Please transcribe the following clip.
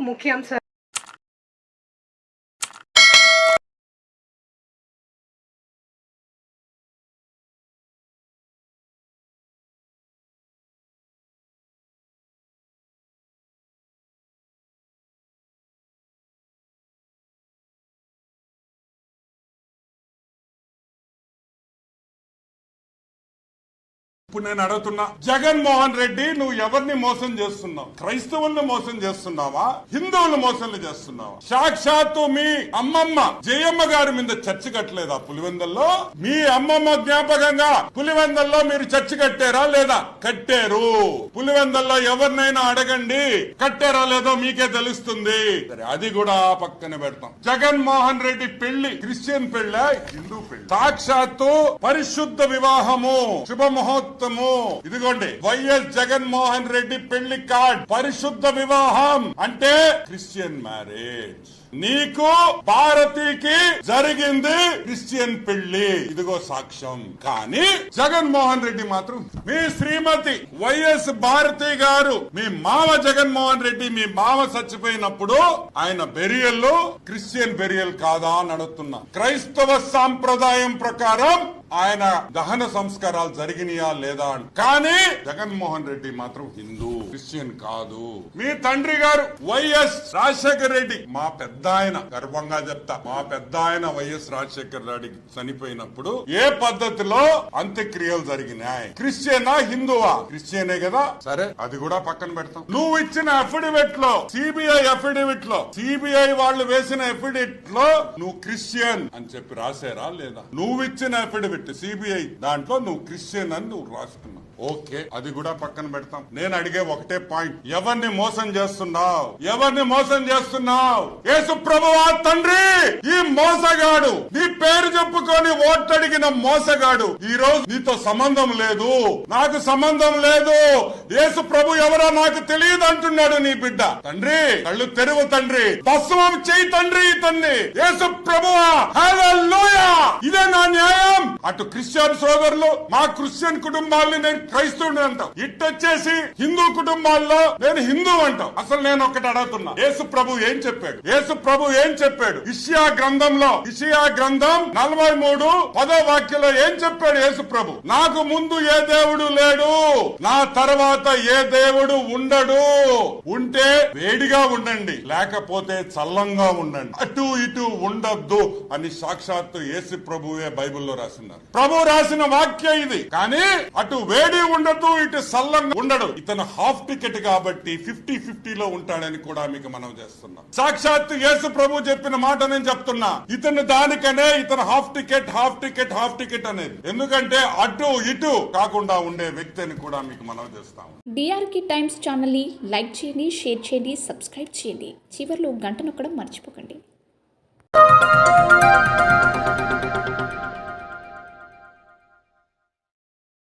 ముఖ్యాంశాలు ఇప్పుడు నేను అడుగుతున్నా జగన్మోహన్ రెడ్డి నువ్వు ఎవరిని మోసం చేస్తున్నావు? క్రైస్తవుల్ని మోసం చేస్తున్నావా? హిందువులు మోసం చేస్తున్నావా? సాక్షాత్తు మీ అమ్మమ్మ జయమ్మ గారి మీద చర్చ కట్టలేదా పులివెందల్లో? మీ అమ్మమ్మ జ్ఞాపకంగా పులివెందల్లో మీరు చర్చ కట్టారా లేదా? కట్టారు. పులివెందల్లో ఎవరినైనా అడగండి. కట్టారా లేదో మీకే తెలుస్తుంది. అది కూడా పక్కన పెడతాం. జగన్మోహన్ రెడ్డి పెళ్ళి క్రిస్టియన్ పెళ్ళ? హిందూ పెళ్ళి సాక్షాత్తు పరిశుద్ధ వివాహము. శుభముహూర్తము ఇదిగోండి వైఎస్ జగన్మోహన్ రెడ్డి పెళ్ళి కార్డ్ పరిశుద్ధ వివాహం అంటే క్రిస్టియన్ మ్యారేజ్. నీకు భారతికి జరిగింది క్రిస్టియన్ పెళ్ళి. ఇదిగో సాక్ష్యం. కానీ జగన్మోహన్ రెడ్డి మాత్రం మీ శ్రీమతి వైఎస్ భారతి గారు మీ మామ జగన్మోహన్ రెడ్డి మీ మామ చచ్చిపోయినప్పుడు ఆయన బెరియల్ క్రిస్టియన్ బెరియల్ కాదా అని అడుగుతున్నా. క్రైస్తవ సాంప్రదాయం ప్రకారం ఆయన దహన సంస్కారాలు జరిగినాయా లేదా అని. కానీ జగన్మోహన్ రెడ్డి మాత్రం హిందూ క్రిస్టియన్ కాదు. మీ తండ్రి గారు వైఎస్ రాజశేఖర రెడ్డి. మా పెద్ద ఆయన గర్వంగా చెప్తా. మా పెద్ద ఆయన వైఎస్ రాజశేఖర రెడ్డి చనిపోయినప్పుడు ఏ పద్ధతిలో అంత్యక్రియలు జరిగినాయి? క్రిస్టియనా హిందువా? క్రిస్టియనే కదా. సరే అది కూడా పక్కన పెడతాం. నువ్వు ఇచ్చిన అఫిడవిట్లో సిబిఐ అఫిడవిట్లో సిబిఐ వాళ్ళు వేసిన అఫిడవిట్లో నువ్వు క్రిస్టియన్ అని చెప్పి రాశారా లేదా? నువ్వు ఇచ్చిన అఫిడవిట్ సిబిఐ దాంట్లో నువ్వు క్రిస్టియన్ అని నువ్వు రాసుకున్నావు. ఓకే అది కూడా పక్కన పెడతాం. నేను అడిగే ఒకటే పాయింట్ ఎవరిని మోసం చేస్తున్నావు? ఎవరిని మోసం చేస్తున్నావు? యేసు ప్రభువా తండ్రి! ఈ మోసగాడు నీ పేరు చెప్పుకొని ఓట్లడిగిన మోసగాడు ఈ రోజు నీతో సంబంధం లేదు. నాకు సంబంధం లేదు. యేసు ప్రభు ఎవరో నాకు తెలియదు అంటున్నాడు నీ బిడ్డ. తండ్రి కళ్ళు తెరువు తండ్రి. భస్మం చేయి తండ్రి ఇతన్ని. యేసు ప్రభువా ఇదే నా న్యాయం. అటు క్రిస్టియన్ సోదరులు మా క్రిస్టియన్ కుటుంబాల్ని నేను క్రైస్తవుని అంటాం. ఇట్టొచ్చేసి హిందూ కుటుంబాల్లో నేను హిందూ అంటాం. అసలు నేను ఒకటి అడుగుతున్నా. యేసు ప్రభు ఏం చెప్పాడు? యేసు ప్రభు ఏం చెప్పాడు? ఇషియా గ్రంథంలో ఇషియా గ్రంథం నలభై మూడు పదో వాక్యంలో ఏం చెప్పాడు యేసు ప్రభు? నాకు ముందు ఏ దేవుడు లేడు నా తర్వాత ఏ దేవుడు ఉండడు. ఉంటే వేడిగా ఉండండి లేకపోతే చల్లంగా ఉండండి. అటు ఇటు ఉండద్దు అని సాక్షాత్తు యేసు ప్రభువే బైబిల్లో రాసినారు. ప్రభు రాసిన వాక్యం ఇది. కానీ అటు వేడి ఉండదు ఇటు సల్లం ఉండడు. ఇతను హాఫ్ టికెట్ కాబట్టి ఫిఫ్టీ ఫిఫ్టీలో ఉంటాడని కూడా మీకు మనం చేస్తున్నాం. సాక్షాత్తు యేసు ప్రభు చెప్పిన మాట నేను చెప్తున్నా. ఇతను దానికనే ఇతను half ticket half ticket half ticket అనేది. ఎందుకంటే అటు ఇటు కాకుండా ఉండే వ్యక్తి అని కూడా మీకు మనం చేస్తాం. డిఆర్కి టైమ్స్ ఛానల్ని లైక్ చేయండి షేర్ చేయండి సబ్స్క్రైబ్ చేయండి. చివరిలో గంట నొక్కడం మర్చిపోకండి.